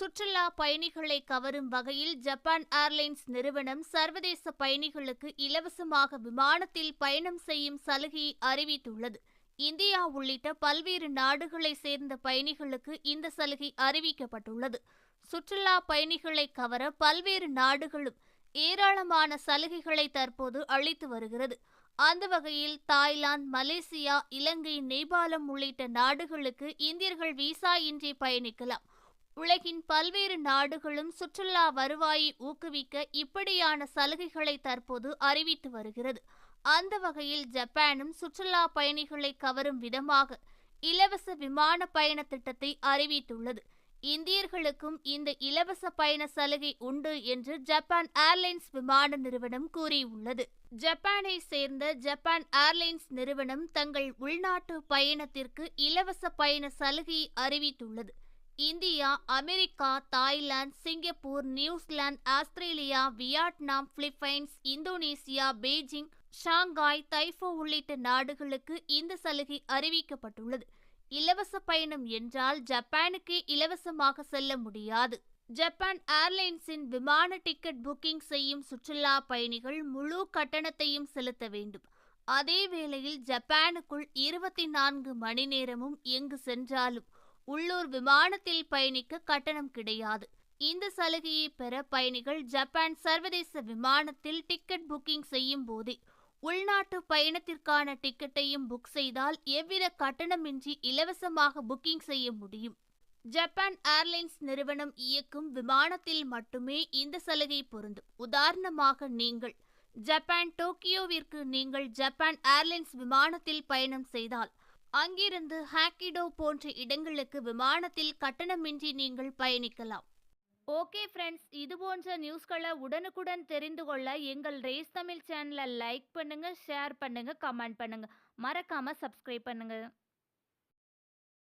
சுற்றுலா பயணிகளை கவரும் வகையில் ஜப்பான் ஏர்லைன்ஸ் நிறுவனம் சர்வதேச பயணிகளுக்கு இலவசமாக விமானத்தில் பயணம் செய்யும் சலுகையை அறிவித்துள்ளது. இந்தியா உள்ளிட்ட பல்வேறு நாடுகளை சேர்ந்த பயணிகளுக்கு இந்த சலுகை அறிவிக்கப்பட்டுள்ளது. சுற்றுலா பயணிகளை கவர பல்வேறு நாடுகளும் ஏராளமான சலுகைகளை தற்போது அளித்து வருகிறது. அந்த வகையில் தாய்லாந்து மலேசியா இலங்கை நேபாளம் உள்ளிட்ட நாடுகளுக்கு இந்தியர்கள் விசா இன்றி பயணிக்கலாம். உலகின் பல்வேறு நாடுகளும் சுற்றுலா வருவாயை ஊக்குவிக்க இப்படியான சலுகைகளை தற்போது அறிவித்து வருகிறது. அந்த வகையில் ஜப்பானும் சுற்றுலா பயணிகளை கவரும் விதமாக இலவச விமான பயண திட்டத்தை அறிவித்துள்ளது. இந்தியர்களுக்கும் இந்த இலவச பயண சலுகை உண்டு என்று ஜப்பான் ஏர்லைன்ஸ் விமான நிறுவனம் கூறியுள்ளது. ஜப்பானை சேர்ந்த ஜப்பான் ஏர்லைன்ஸ் நிறுவனம் தங்கள் உள்நாட்டு பயணத்திற்கு இலவச பயண சலுகையை அறிவித்துள்ளது. India America Thailand Singapore New Zealand Australia Vietnam Philippines Indonesia Beijing Shanghai தைஃபோ உள்ளிட்ட நாடுகளுக்கு இந்த சலுகை அறிவிக்கப்பட்டுள்ளது. இலவச பயணம் என்றால் ஜப்பானுக்கு இலவசமாக செல்ல முடியாது. ஜப்பான் ஏர்லைன்ஸின் விமான டிக்கெட் புக்கிங் செய்யும் சுற்றுலா பயணிகள் முழு கட்டணத்தையும் செலுத்த வேண்டும். அதே வேளையில் ஜப்பானுக்குள் இருபத்தி நான்கு மணி நேரமும் எங்கு சென்றாலும் உள்ளூர் விமானத்தில் பயணிக்க கட்டணம் கிடையாது. இந்த சலுகையை பெற பயணிகள் ஜப்பான் சர்வதேச விமானத்தில் டிக்கெட் புக்கிங் செய்யும் போதே உள்நாட்டு பயணத்திற்கான டிக்கெட்டையும் புக் செய்தால் எவ்வித கட்டணமின்றி இலவசமாக புக்கிங் செய்ய முடியும். ஜப்பான் ஏர்லைன்ஸ் நிறுவனம் இயக்கும் விமானத்தில் மட்டுமே இந்த சலுகை பொருந்தும். உதாரணமாக நீங்கள் ஜப்பான் டோக்கியோவிற்கு நீங்கள் ஜப்பான் ஏர்லைன்ஸ் விமானத்தில் பயணம் செய்தால் அங்கிருந்து ஹாக்கிடோ போன்ற இடங்களுக்கு விமானத்தில் கட்டணமின்றி நீங்கள் பயணிக்கலாம். ஓகே ஃப்ரெண்ட்ஸ் இது போன்ற நியூஸ்களை உடனுக்குடன் தெரிந்து கொள்ள எங்கள் ரேஸ் தமிழ் சேனலை லைக் பண்ணுங்கள் ஷேர் பண்ணுங்கள் கமெண்ட் பண்ணுங்கள் மறக்காமல் சப்ஸ்கிரைப் பண்ணுங்கள்